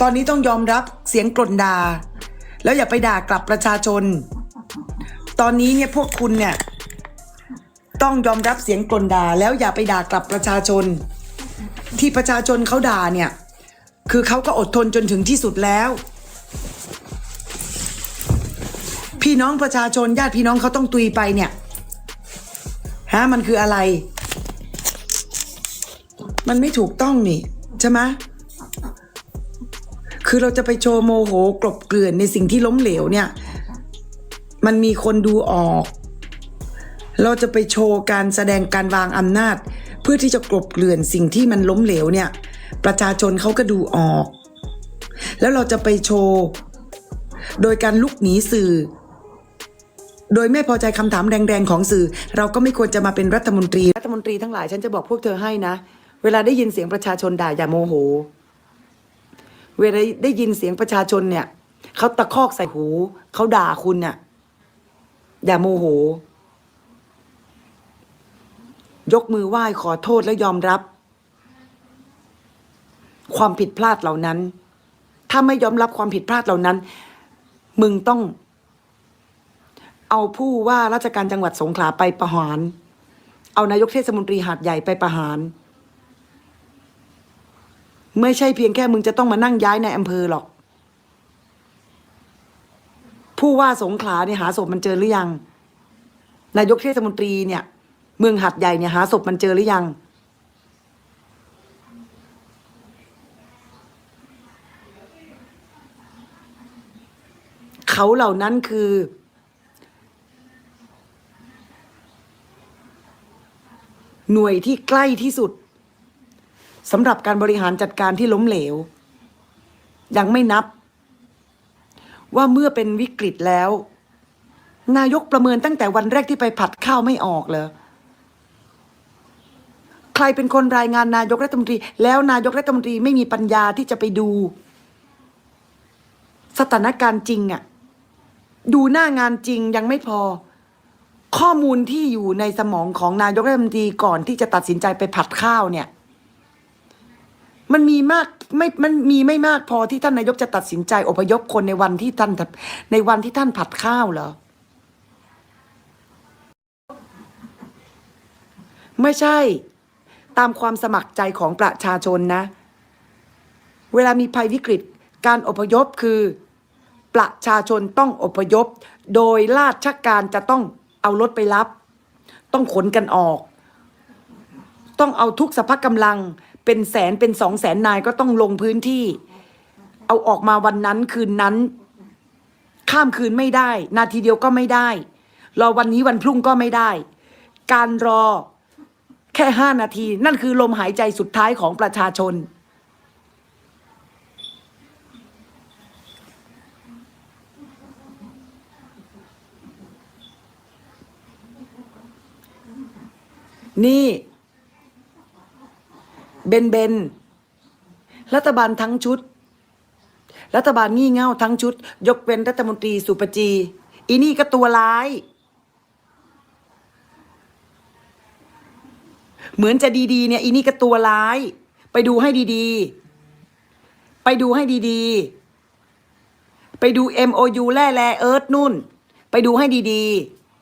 ตอนนี้ต้องยอมรับเสียงกล่นด่าแล้วอย่าไปด่ากลับประชาชน ตอนนี้เนี่ยพวกคุณเนี่ย ต้องยอมรับเสียงกล่นด่าแล้วอย่าไปด่ากลับประชาชน ที่ประชาชนเขาด่าเนี่ย คือเขาก็อดทนจนถึงที่สุดแล้ว พี่น้องประชาชนญาติพี่น้องเขาต้องตุยไปเนี่ยฮะมันคืออะไร มันไม่ถูกต้องนี่ใช่ไหม คือเราจะไปโชว์โมโหกลบเกลื่อนในสิ่งที่ล้มเหลวเนี่ย มันมีคนดูออก เราจะไปโชว์การแสดงการวางอำนาจ เพื่อที่จะกลบเกลื่อนสิ่งที่มันล้มเหลวเนี่ย ประชาชนเขาก็ดูออก แล้วเราจะไปโชว์โดยการลุกหนีสื่อ โดยไม่พอใจคำถามแรงๆของสื่อ เราก็ไม่ควรจะมาเป็นรัฐมนตรี รัฐมนตรีทั้งหลายฉันจะบอกพวกเธอให้นะ เวลาได้ยินเสียงประชาชนด่าอย่าโมโห เวลาได้ยินเสียงประชาชนเนี่ยเขาตะคอกใส่หูเขาด่าคุณเนี่ยอย่าโมโห ยกมือไหว้ขอโทษและยอมรับ ความผิดพลาดเหล่านั้น ถ้าไม่ยอมรับความผิดพลาดเหล่านั้น มึงต้อง เอาผู้ว่าราชการจังหวัดสงขลาไปประหาร เอานายกเทศมนตรีหาดใหญ่ไปประหาร ไม่ใช่เพียงแค่มึงจะต้องมานั่งย้ายในอำเภอหรอก ผู้ว่าสงขลาเนี่ยหาศพมันเจอหรือยัง นายกเทศมนตรีเนี่ย เมืองหัดใหญ่เนี่ยหาศพมันเจอหรือยัง เขาเหล่านั้นคือหน่วยที่ใกล้ที่สุด สำหรับการบริหารจัดการที่ล้มเหลว ยังไม่นับ ว่าเมื่อเป็นวิกฤตแล้ว นายกประเมินตั้งแต่วันแรกที่ไปผัดข้าวไม่ออกเลยใครเป็นคนรายงานนายกรัฐมนตรี แล้วนายกรัฐมนตรีไม่มีปัญญาที่จะไปดู สถานการณ์จริงอะดูหน้างานจริงยังไม่พอ ข้อมูลที่อยู่ในสมองของนายกรัฐมนตรีก่อนที่จะตัดสินใจไปผัดข้าวเนี่ย มันมีมากไม่มันมีไม่มากพอที่ท่านนายกจะตัดสินใจอพยพคนในวันที่ท่านในวันที่ท่านผัดข้าวเหรอไม่ใช่ ตามความสมัครใจของประชาชนนะ เวลามีภัยวิกฤตการอพยพคือ ประชาชนต้องอพยพ โดยราชการจะต้องเอารถไปรับ ต้องขนกันออก ต้องเอาทุกสภาพกำลัง เป็นแสนเป็นสองแสนนายก็ต้องลงพื้นที่ เอาออกมาวันนั้นคืนนั้น ข้ามคืนไม่ได้ นาทีเดียวก็ไม่ได้ รอวันนี้วันพรุ่งก็ไม่ได้ การรอแค่ห้านาที นั่นคือลมหายใจสุดท้ายของประชาชน นี่ เบนเบนรัฐบาลทั้งชุด รัฐบาลงี่เง่าทั้งชุด ยกเว้นรัฐมนตรีสุปจี อีนี่ก็ตัวร้าย เหมือนจะดีๆเนี่ย อีนี่ก็ตัวร้าย ไปดูให้ดีๆ ไปดูให้ดีๆ ไปดู MOU แร่แร่เอิร์ธนุ่น ไปดูให้ดี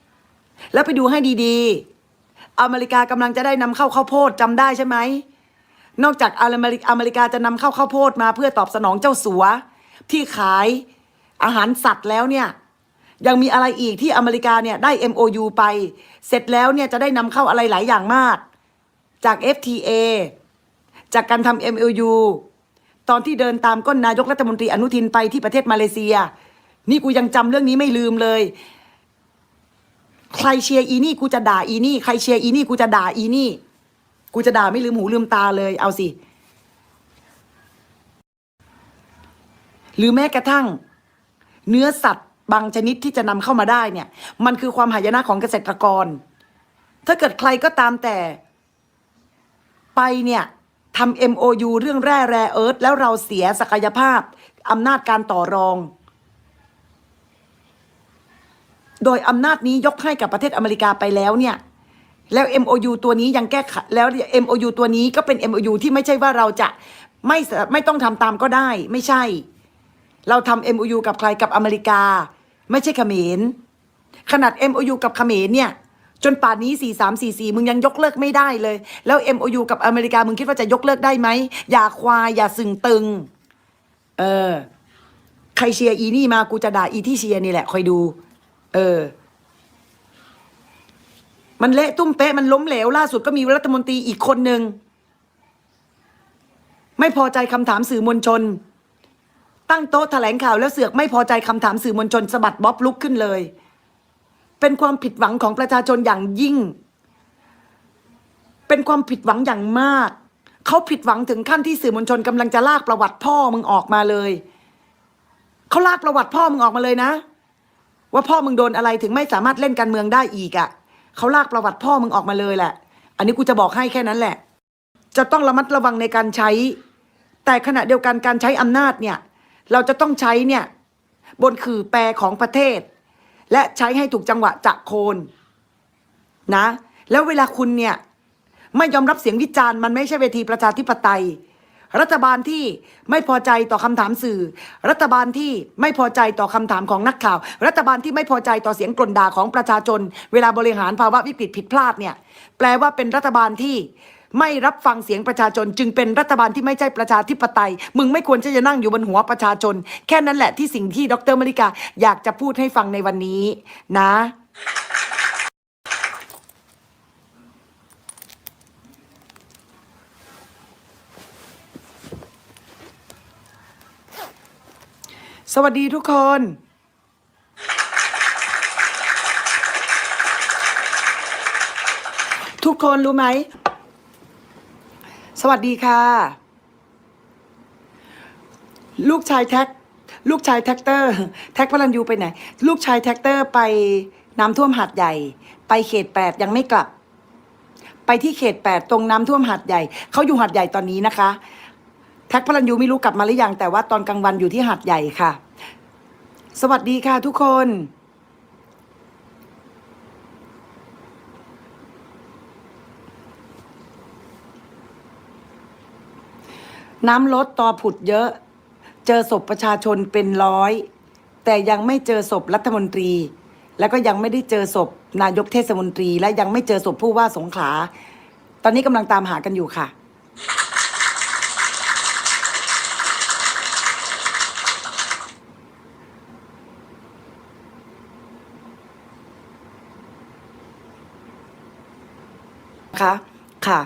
ๆ แล้วไปดูให้ดีๆ อเมริกากำลังจะได้นำเข้าข้าวโพดจำได้ใช่ไหม นอกจากอเมริกอเมริกาจะนำเข้าข้าวโพดมาเพื่อตอบสนองเจ้าสัว ที่ขายอาหารสัตว์แล้วเนี่ย ยังมีอะไรอีกที่อเมริกาเนี่ยได้ MOU ไป เสร็จแล้วเนี่ยจะได้นำเข้าอะไรหลายอย่างมาก จาก FTA จากการทำ MOU ตอนที่เดินตามก้นนายกรัฐมนตรีอนุทินไปที่ประเทศมาเลเซีย นี่กูยังจำเรื่องนี้ไม่ลืมเลย ใครเชียร์อีนี่กูจะด่าอีนี่ ใครเชียร์อีนี่กูจะด่าอีนี่ กูจะด่าไม่ลืมหูลืมตาเลย เอาสิ หรือแม้กระทั่ง เนื้อสัตว์บางชนิดที่จะนำเข้ามาได้เนี่ย มันคือความหายนะของเกษตรกร ถ้าเกิดใครก็ตามแต่ไปเนี่ยทำ MOU เรื่องแร่แร่เอิร์ธแล้วเราเสียศักยภาพอำนาจการต่อรอง โดยอำนาจนี้ยกให้กับประเทศอเมริกาไปแล้วเนี่ย แล้ว MOU ตัวนี้ยังแก้ไขแล้ว MOU ตัวนี้ก็เป็น MOU ที่ไม่ใช่ว่าเราจะไม่ไม่ต้องทำตามก็ได้ ไม่ใช่ เราทำ MOU กับใครกับอเมริกา ไม่ใช่เขมรขนาด MOU กับเขมรเนี่ย จนป่านนี้ 4344 มึงยังยกเลิกไม่ได้เลย แล้ว MOU กับอเมริกา มึงคิดว่าจะยกเลิกได้ไหม อย่าควายอย่าสึงตึง เออ ใครเชียร์อีนี่มากูจะด่าอีที่เชียร์นี่แหละคอยดู เออ มันเละตุ้มเป๊ะมันล้มเหลวล่าสุดก็มีรัฐมนตรีอีกคนหนึ่งไม่พอใจคำถามสื่อมวลชน ตั้งโต๊ะแถลงข่าวแล้วเสือกไม่พอใจคำถามสื่อมวลชนสะบัดบ๊อบลุกขึ้นเลย เป็นความผิดหวังของประชาชนอย่างยิ่ง เป็นความผิดหวังอย่างมาก เขาผิดหวังถึงขั้นที่สื่อมวลชนกำลังจะลากประวัติพ่อมึงออกมาเลยเขาลากประวัติพ่อมึงออกมาเลยนะ ว่าพ่อมึงโดนอะไรถึงไม่สามารถเล่นการเมืองได้อีกอะ่ะ เขาลากประวัติพ่อมึงออกมาเลยแหละ อันนี้กูจะบอกให้แค่นั้นแหละ จะต้องระมัดระวังในการใช้ แต่ขณะเดียวกันการใช้อำนาจเนี่ย เราจะต้องใช้เนี่ยบนขือแปรของประเทศ และใช้ให้ถูกจังหวะจะโคนนะ แล้วเวลาคุณเนี่ย ไม่ยอมรับเสียงวิจารณ์มันไม่ใช่เวทีประชาธิปไตย รัฐบาลที่ไม่พอใจต่อคำถามสื่อ รัฐบาลที่ไม่พอใจต่อคำถามของนักข่าว รัฐบาลที่ไม่พอใจต่อเสียงกลนด่าของประชาชน เวลาบริหารภาวะวิกฤตผิดพลาดเนี่ยแปลว่าเป็นรัฐบาลที่ไม่รับฟังเสียงประชาชน จึงเป็นรัฐบาลที่ไม่ใช่ประชาธิปไตย มึงไม่ควรที่จะนั่งอยู่บนหัวประชาชน แค่นั้นแหละที่สิ่งที่ดรมริกาอยากจะพูดให้ฟังในวันนี้นะ สวัสดีทุกคน ทุกคนรู้ไหม สวัสดีค่ะ ลูกชายแท็ก ลูกชายแท็กเตอร์ แท็กพลันยูไปไหน ลูกชายแท็กเตอร์ไปน้ำท่วมหาดใหญ่ ไปเขตแปดยังไม่กลับ ไปที่เขตแปดตรงน้ำท่วมหาดใหญ่ เขาอยู่หาดใหญ่ตอนนี้นะคะ ท็กพลันยูไม่รู้กลับมาหรือยังแต่ว่าตอนกลางวันอยู่ที่หาดใหญ่ค่ะ สวัสดีค่ะทุกคนน้ำลดต่อผุดเยอะ เจอศพประชาชนเป็นร้อย แต่ยังไม่เจอศพรัฐมนตรี แล้วก็ยังไม่ได้เจอศพนายกเทศมนตรี และยังไม่เจอศพผู้ว่าสงขลา ตอนนี้กำลังตามหากันอยู่ค่ะ นะคะค่ะ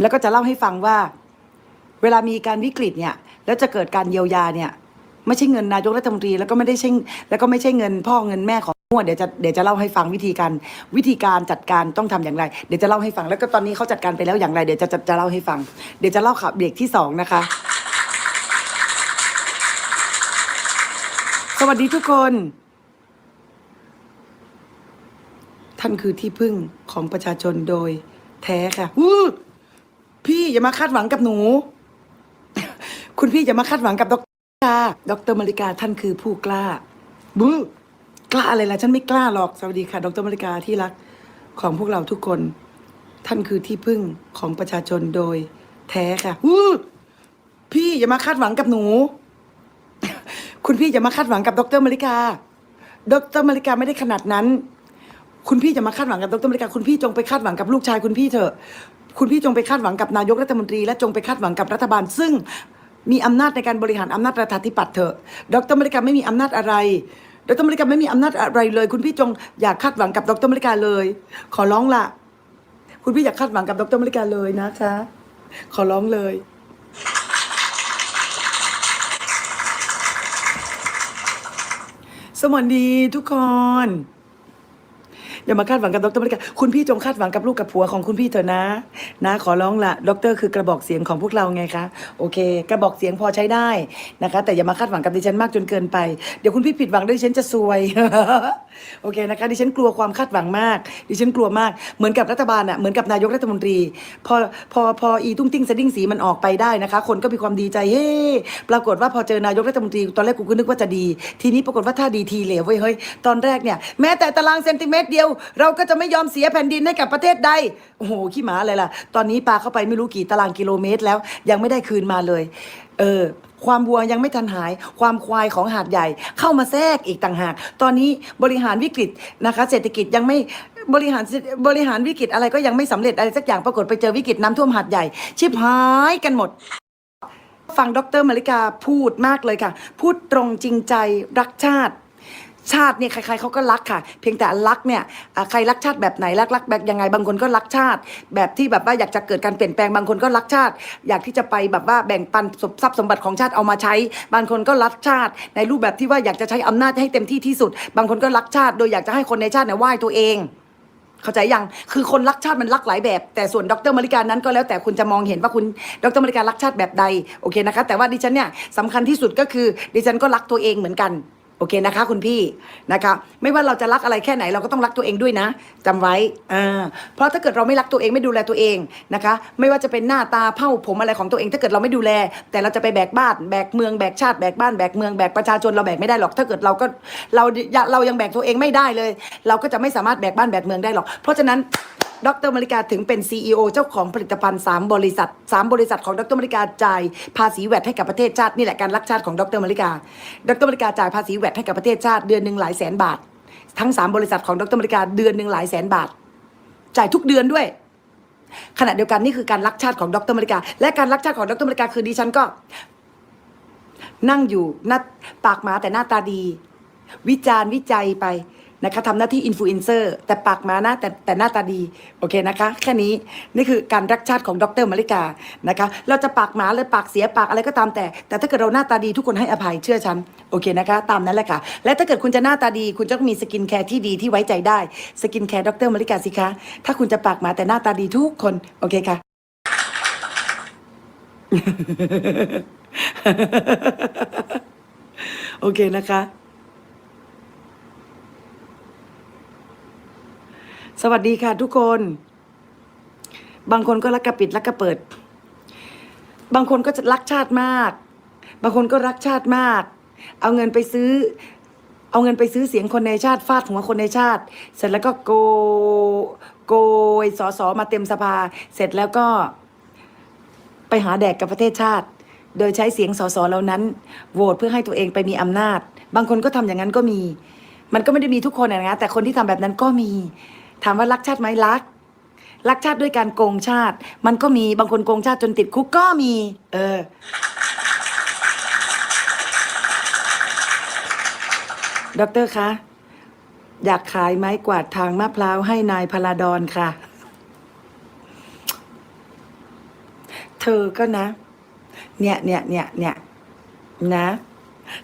แล้วก็จะเล่าให้ฟังว่า เวลามีการวิกฤตเนี่ย แล้วจะเกิดการเยียวยาเนี่ย ไม่ใช่เงินนายกรัฐมนตรีแล้วก็ไม่ได้ใช่แล้วก็ไม่ใช่เงินพ่อเงินแม่ของมั่วเดี๋ยวจะเดี๋ยวจะเล่าให้ฟังวิธีการวิธีการจัดการต้องทำอย่างไร เดี๋ยวจะเล่าให้ฟังแล้วก็ตอนนี้เขาจัดการไปแล้วอย่างไรเดี๋ยวจะจะจะเล่าให้ฟัง เดี๋ยวจะเล่าข่าวเบรกที่สองนะคะ สวัสดีทุกคน ท่านคือที่พึ่งของประชาชนโดยแท้ค่ะอู้พี่อย่ามาคาดหวังกับหนู คุณพี่อย่ามาคาดหวังกับดรดรมาริกาท่านคือผู้กล้าบูกล้าอะไรล่ะฉันไม่กล้าหรอกสวัสดีค่ะ ดรมาริกาที่รักของพวกเราทุกคน ท่านคือที่พึ่งของประชาชนโดยแท้ค่ะอู้พี่อย่ามาคาดหวังกับหนู คุณพี่อย่ามาคาดหวังกับดรมาริกา ดรมาริกาไม่ได้ขนาดนั้น คุณพี่จะมาคาดหวังกับดรมริกาคุณพี่จงไปคาดหวังกับลูกชายคุณพี่เถอะ คุณพี่จงไปคาดหวังกับนายกรัฐมนตรี และจงไปคาดหวังกับรัฐบาล ซึ่งมีอำนาจในการบริหารอำนาจประชาธิปัตย์เถอะ ดรมริกาไม่มีอำนาจอะไร ดรมริกาไม่มีอำนาจอะไรเลย คุณพี่จงอย่าคาดหวังกับดรมริกาเลย ขอร้องละคุณพี่อย่าคาดหวังกับดรมริกาเลยนะคะขอร้องเลยสวัสดีทุกคน อย่ามาคาดหวังกับดรมริกาคุณพี่จงคาดหวังกับลูกกับผัวของคุณพี่เถอะนะ นะขอร้องละดรคือกระบอกเสียงของพวกเราไงคะโอเค กระบอกเสียงพอใช้ได้นะคะ แต่อย่ามาคาดหวังกับดิฉันมากจนเกินไป เดี๋ยวคุณพี่ผิดหวังด้วยดิฉันจะซวยโอเคนะคะดิฉันกลัวความคาดหวังมาก ดิฉันกลัวมากเหมือนกับรัฐบาลอะเหมือนกับนายกรัฐมนตรีพอพอพออีตุ้งติ้งสะดิ้งสีมันออกไปได้นะคะ คนก็มีความดีใจเฮ้ปรากฏว่าพอเจอนายกรัฐมนตรีตอนแรกกูก็นึกว่าจะดี ทีนี้ปรากฏว่าถ้าดีทีเหลวเว้ยเฮ้ยตอนแรกเนี่ยแม้แต่ตารางเซนติเมตรเดียวเราก็จะไม่ยอมเสียแผ่นดินให้กับประเทศใด โอ้โห ขี้หมาอะไรล่ะ ตอนนี้ปลาเข้าไปไม่รู้กี่ตารางกิโลเมตรแล้ว ยังไม่ได้คืนมาเลย เออ ความวัวยังไม่ทันหาย ความควายของหาดใหญ่เข้ามาแทรกอีกต่างหาก ตอนนี้บริหารวิกฤตนะคะ เศรษฐกิจยังไม่บริหารบริหารวิกฤตอะไรก็ยังไม่สำเร็จอะไรสักอย่างปรากฏไปเจอวิกฤตน้ำท่วมหาดใหญ่ ชิบหายกันหมดฟังดรมาริกาพูดมากเลยค่ะ พูดตรงจริงใจรักชาติ ชาติเนี่ยใครๆเขาก็รักค่ะ เพียงแต่รักเนี่ยอะใครรักชาติแบบไหนรักรักแบบยังไงบางคนก็รักชาติ แบบที่แบบว่าอยากจะเกิดการเปลี่ยนแปลงบางคนก็รักชาติ อยากที่จะไปแบบว่าแบ่งปันทรัพย์สมบัติของชาติเอามาใช้ บางคนก็รักชาติ ในรูปแบบที่ว่าอยากจะใช้อำนาจให้เต็มที่ที่สุด บางคนก็รักชาติ โดยอยากจะให้คนในชาติเนี่ยไหว้ตัวเอง เข้าใจยัง คือคนรักชาติมันรักหลายแบบ แต่ส่วนดรมาริการนั้นก็แล้วแต่คุณจะมองเห็นว่าคุณดรมาริการักชาติแบบใด โอเคนะคะ แต่ว่าดิฉันเนี่ยสำคัญที่สุดก็คือดิฉันก็รักตัวเองเหมือนกัน โอเคนะคะ คุณพี่นะคะ ไม่ว่าเราจะรักอะไรแค่ไหนเราก็ต้องรักตัวเองด้วยนะจำไว้อ่าเพราะถ้าเกิดเราไม่รักตัวเองไม่ดูแลตัวเองนะคะ ไม่ว่าจะเป็นหน้าตาเผ้าผมอะไรของตัวเอง ถ้าเกิดเราไม่ดูแล แต่เราจะไปแบกบ้านแบกเมืองแบกชาติแบกบ้านแบกเมืองแบกประชาชนเราแบกไม่ได้หรอก ถ้าเกิดเราก็เราเรายังแบกตัวเองไม่ได้เลย เราก็จะไม่สามารถแบกบ้านแบกเมืองได้หรอก เพราะฉะนั้น ดรมาริกาถึงเป็น CEO เจ้าของผลิตภัณฑ์ 3 บริษัท 3 บริษัทของดรมาริกาจ่ายภาษีแวดให้กับประเทศชาตินี่แหละการรักชาติของดรมาริกา ดรมาริกาจ่ายภาษีแวดให้กับประเทศชาติเดือนหนึ่งหลายแสนบาท ทั้ง 3 บริษัทของดรมาริกาเดือนหนึ่งหลายแสนบาท จ่ายทุกเดือนด้วยขณะเดียวกันนี่คือการรักชาติของดรมาริกา และการรักชาติของดรมาริกาคือดิฉันก็ นั่งอยู่หน้าปากหมาแต่หน้าตาดี วิจารณ์วิจัยไป นะคะทำหน้าที่อินฟลูเอนเซอร์แต่ปากมานะแต่แต่หน้าตาดีโอเคนะคะ แค่นี้นี่คือการรักชาติของดรมาริกานะคะ เราจะปากหมาเลยปากเสียปากอะไรก็ตามแต่ แต่ถ้าเกิดเราหน้าตาดีทุกคนให้อภัยเชื่อฉันโอเคนะคะ ตามนั้นแหละค่ะ และถ้าเกิดคุณจะหน้าตาดีคุณจะต้องมีสกินแคร์ที่ดีที่ไว้ใจได้สกินแคร์ดรมาริกาสิคะถ้าคุณจะปากหมาแต่หน้าตาดีทุกคนโอเคค่ะโอเคนะคะ สวัสดีค่ะทุกคน บางคนก็รักกระปิดรักกระเปิด บางคนก็จะรักชาติมาก บางคนก็รักชาติมาก เอาเงินไปซื้อ เอาเงินไปซื้อเสียงคนในชาติฟาดหัวคนในชาติ เสร็จแล้วก็โกโกยสอสอมาเต็มสภา เสร็จแล้วก็ไปหาแดกกับประเทศชาติ โดยใช้เสียงสอสอเหล่านั้นโหวตเพื่อให้ตัวเองไปมีอำนาจ บางคนก็ทำอย่างนั้นก็มี มันก็ไม่ได้มีทุกคนนะนะแต่คนที่ทำแบบนั้นก็มี ถามว่ารักชาติไหมรัก รักชาติด้วยการโกงชาติ มันก็มีบางคนโกงชาติจนติดคุกก็มี เออด็อกเตอร์คะ อยากขายไม้กวาดทางมะพร้าวให้นายพลาดอนค่ะ เธอก็นะ เนี่ยเนี่ยเนี่ยเนี่ยนะ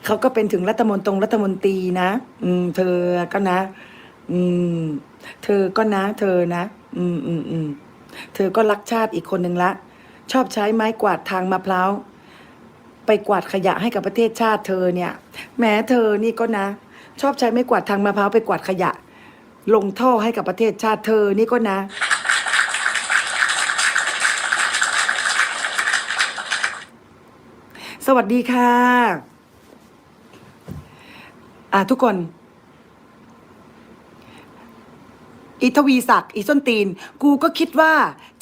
เขาก็เป็นถึงรัฐมนตรีรัฐมนตรีนะ อืม เธอก็นะ อืม เธอก็นะ เธอนะ อืมอืมอืมเธอก็รักชาติอีกคนหนึ่งละ ชอบใช้ไม้กวาดทางมะพร้าวไปกวาดขยะให้กับประเทศชาติเธอเนี่ย แม้เธอนี่ก็นะ ชอบใช้ไม้กวาดทางมะพร้าวไปกวาดขยะ ลงท่อให้กับประเทศชาติเธอนี่ก็นะ สวัสดีค่ะ อ่าทุกคน อีทวีศักดิ์อีส้นตีน กูก็คิดว่า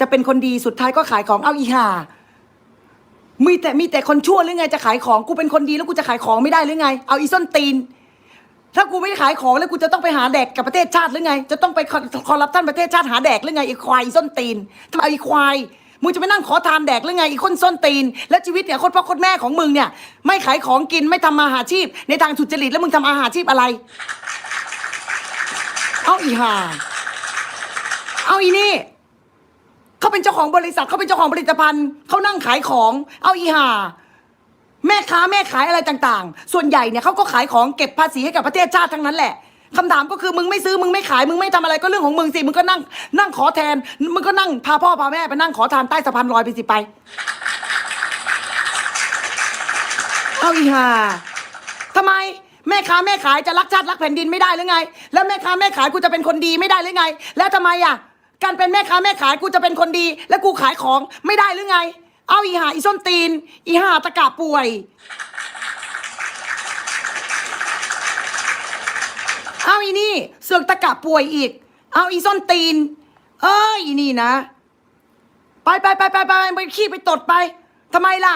จะเป็นคนดีสุดท้ายก็ขายของเอาอีหามีแต่มีแต่คนชั่วหรือไงจะขายของกูเป็นคนดีแล้วกูจะขายของไม่ได้หรือไง เอาอีส้นตีน ถ้ากูไม่ขายของแล้วกูจะต้องไปหาแดกกับประเทศชาติหรือไง จะต้องไปคอร์รัปชันประเทศชาติหาแดกหรือไงอีควายอีส้นตีนทำไมอีควายมึงจะไปนั่งขอทานแดกหรือไงอีคนส้นตีน แล้วชีวิตเนี่ยคตรพ่อคตรแม่ของมึงเนี่ย ไม่ขายของกินไม่ทำมาหาชีพ ในทางสุจริตแล้วมึงทำอาหาชีพอะไร เอาอีห่า เอาอีนี่เขาเป็นเจ้าของบริษัทเขาเป็นเจ้าของผลิตภัณฑ์เขานั่งขายของ เอาอีห่าแม่ค้าแม่ขายอะไรต่างๆ ส่วนใหญ่เนี่ยเขาก็ขายของเก็บภาษีให้กับประเทศชาติทั้งนั้นแหละคำถามก็คือมึงไม่ซื้อมึงไม่ขายมึงไม่ทำอะไรก็เรื่องของมึงสิมึงก็นั่ง นั่งขอแทน มึงก็นั่งพาพ่อพาแม่ไปนั่งขอทานใต้สะพานลอยไปสิไป เอาอีห่าทำไมแม่ค้าแม่ขายจะรักชาติรักแผ่นดินไม่ได้หรือไง แล้วแม่ค้าแม่ขายกูจะเป็นคนดีไม่ได้หรือไง แล้วทำไมอะ การเป็นแม่ค้าแม่ขายกูจะเป็นคนดี แล้วกูขายของไม่ได้หรือไง เอาอีหาอีส้นตีน อีหาตะกะป่วย เอาอีนี่เสือกตะกะป่วยอีก เอาอีส้นตีน เอ้ยอีนี่นะ ไปไปไปไปไปไปขี้ไปตดไปทำไมล่ะ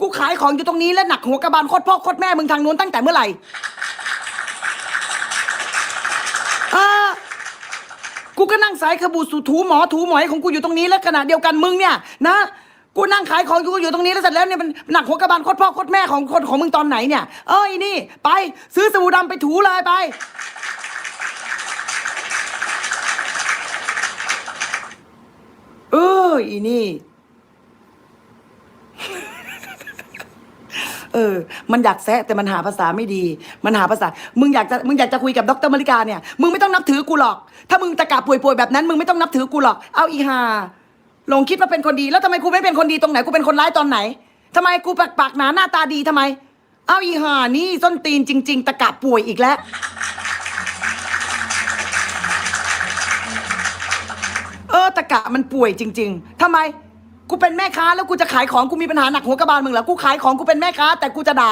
กูขายของอยู่ตรงนี้แล้วหนักหัวกระบาลโคตรพ่อโคตรแม่มึงทางนู้นตั้งแต่เมื่อไหร่เออ กูก็นั่งสายขบูสูถูหมอถูหมอยของกูอยู่ตรงนี้แล้วขณะเดียวกันมึงเนี่ยนะกูนั่งขายของอยู่อยู่ตรงนี้แล้วเสร็จแล้วเนี่ยมันหนักหัวกระบาลโคตรพ่อโคตรแม่ของคนของมึงตอนไหนเนี่ยเอ้ยนี่ไปซื้อสบู่ดำไปถูเลยไป เอออีนี่ เออ มันอยากแซะแต่มันหาภาษาไม่ดี มันหาภาษา มึงอยากจะมึงอยากจะคุยกับดรมริกาเนี่ย มึงไม่ต้องนับถือกูหรอก ถ้ามึงตะกาป่วยๆแบบนั้นมึงไม่ต้องนับถือกูหรอก เอาอีหาหลงคิดว่าเป็นคนดี แล้วทำไมกูไม่เป็นคนดีตรงไหนกูเป็นคนร้ายตอนไหนทำไมกูปากปากหนาหน้าตาดีทำไม เอาอีหานี่ส้นตีนจริง ๆ ตะกาป่วยอีกแล้วเออตะกะมันป่วยจริง ๆทำไม กูเป็นแม่ค้าแล้วกูจะขายของกูมีปัญหาหนักหัวกระบาลมึงเหรอกูขายของกูเป็นแม่ค้า แต่กูจะด่า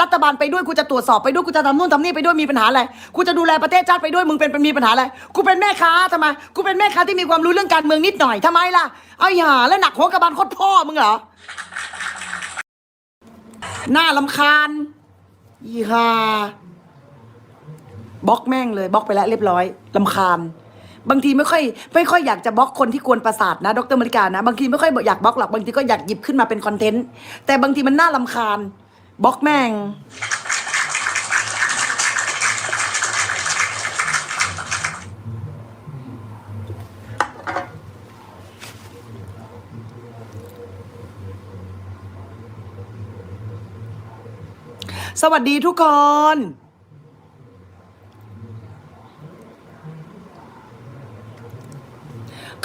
รัฐบาลไปด้วยกูจะตรวจสอบไปด้วยกูจะทำนู่นทำนี่ไปด้วยมีปัญหาอะไรกูจะดูแลประเทศชาติไปด้วยมึงเป็นมีปัญหาอะไรกูเป็นแม่ค้าทำไมกูเป็นแม่ค้าที่มีความรู้เรื่องการเมืองนิดหน่อยทำไมล่ะเอาอย่าแล้วหนักหัวกระบาลโคตรพ่อมึงเหรอหน้าลำคาญอีห่าบล็อกแม่งเลยบล็อกไปแล้วเรียบร้อยลำคาญ บางทีไม่ค่อยไม่ค่อยอยากจะบล็อกคนที่กวนประสาทนะดรมริกานะ บางทีไม่ค่อยอยากบล็อกหรอกบางทีก็อยากหยิบขึ้นมาเป็นคอนเทนต์แต่บางทีมันน่าลำคาญบล็อกแม่งสวัสดีทุกคน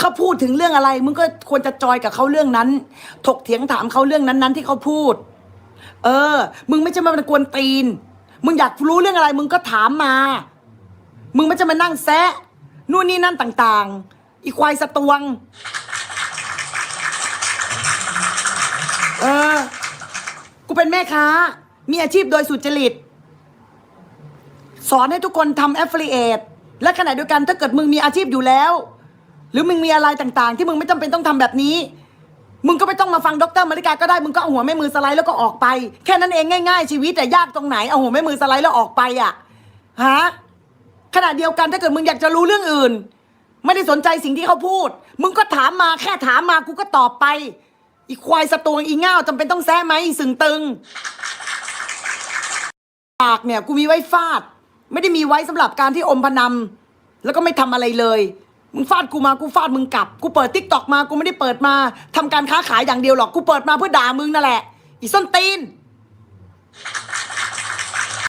เขาพูดถึงเรื่องอะไร มึงก็ควรจะจอยกับเขาเรื่องนั้น ถกเถียงถามเขาเรื่องนั้นๆ ที่เขาพูด เออ มึงไม่จะมาเป็นกวนตีน มึงอยากรู้เรื่องอะไร มึงก็ถามมา มึงไม่จะมานั่งแซะนู่นนี่นั่นต่างๆ อีควายสตวง เออ กูเป็นแม่ค้า มีอาชีพโดยสุจริต สอนให้ทุกคนทำ affiliate และขณะเดียวกันถ้าเกิดมึงมีอาชีพอยู่แล้ว หรือมึงมีอะไรต่างๆ ที่มึงไม่จำเป็นต้องทำแบบนี้ มึงก็ไม่ต้องมาฟังดรมาริกาก็ได้ มึงก็เอาหัวแม่มือสไลด์แล้วก็ออกไป แค่นั้นเองง่ายๆ ชีวิตแต่ยากตรงไหน เอาหัวแม่มือสไลด์แล้วออกไปอะ ฮะ ขณะเดียวกันถ้าเกิดมึงอยากจะรู้เรื่องอื่น ไม่ได้สนใจสิ่งที่เขาพูด มึงก็ถามมาแค่ถามมากูก็ตอบไป อีควายสตวงอีง่าวจำเป็นต้องแซะไหมอีสึงตึง ปากเนี่ยกูมีไว้ฟาด ไม่ได้มีไว้สำหรับการที่อมพนันแล้วก็ไม่ทำอะไรเลย มึงฟาดกูมากูฟาดมึงกลับ กูเปิดทิกตอกมากูไม่ได้เปิดมา ทำการค้าขายอย่างเดียวหรอกกูเปิดมาเพื่อด่ามึงนั่นแหละอีส้นตีน